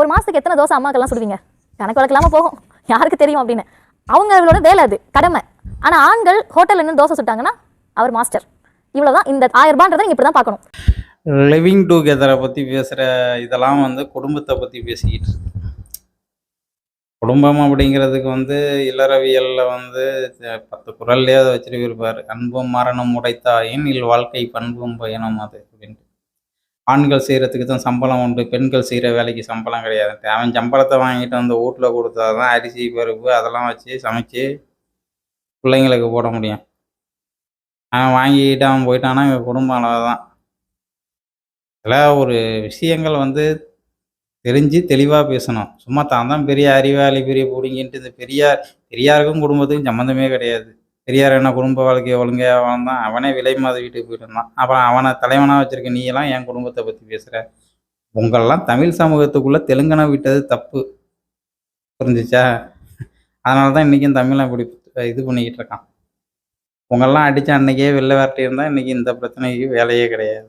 ஒரு மாதத்துக்கு எத்தனை தோசை அம்மாக்கெல்லாம் சுடுவீங்க? கணக்கு வழக்கு போகும். யாருக்கு தெரியும் அப்படின்னு. அவங்களோட வேலை அது கடமை. ஆனா ஆண்கள் ஹோட்டலில் இருந்து தோசை சுட்டாங்கன்னா அவர் மாஸ்டர். இவ்வளோதான் இந்த ஆயிரம் ரூபான்றதை இப்படி இப்படிதான் பார்க்கணும். லிவிங் டுகெதரை பற்றி பேசுகிற இதெல்லாம் வந்து குடும்பத்தை பற்றி பேசிக்கிட்டு குடும்பம் அப்படிங்கிறதுக்கு வந்து இல்லறவியலில் வந்து பத்து குரல்லையே அதை வச்சுட்டு அன்பும் மரணம் உடைத்தாயின் இல் வாழ்க்கை பண்பும் பயணம் அது அப்படின்ட்டு. ஆண்கள் செய்கிறதுக்கு தான் சம்பளம் உண்டு பெண்கள் செய்கிற வேலைக்கு சம்பளம் கிடையாது. அவன் சம்பளத்தை வாங்கிட்டு வந்து வீட்டில் கொடுத்தா தான் அரிசி பருப்பு அதெல்லாம் வச்சு சமைச்சு பிள்ளைங்களுக்கு போட முடியும். அவன் வாங்கிட்டு அவன் போயிட்டான்னா எங்கள் குடும்பம் அளவுதான் இதில் ஒரு விஷயங்கள் வந்து தெரிஞ்சு தெளிவாக பேசணும். சும்மா தான் தான் பெரிய அறிவாளி பெரிய பிடிங்கின்ட்டு இந்த பெரியார் பெரியாருக்கும் குடும்பத்துக்கும் சம்மந்தமே கிடையாது. பெரியார் என்ன குடும்ப வாழ்க்கையை ஒழுங்கையாக வாழ்ந்தான். அவனே விலை மாத வீட்டுக்கு போயிட்டு இருந்தான். அப்புறம் அவனை தலைவனாக வச்சுருக்க நீ எல்லாம் என் குடும்பத்தை பற்றி பேசுகிற உங்களெல்லாம் தமிழ் சமூகத்துக்குள்ளே தெலுங்கனை விட்டது தப்பு. புரிஞ்சிச்சா? அதனால தான் இன்றைக்கும் தமிழை இப்படி இது பண்ணிக்கிட்டு இருக்கான். உங்களெல்லாம் அடித்த அன்னைக்கே வெளில விரட்டி இருந்தால் இன்றைக்கி இந்த பிரச்சனைக்கு வேலையே கிடையாது.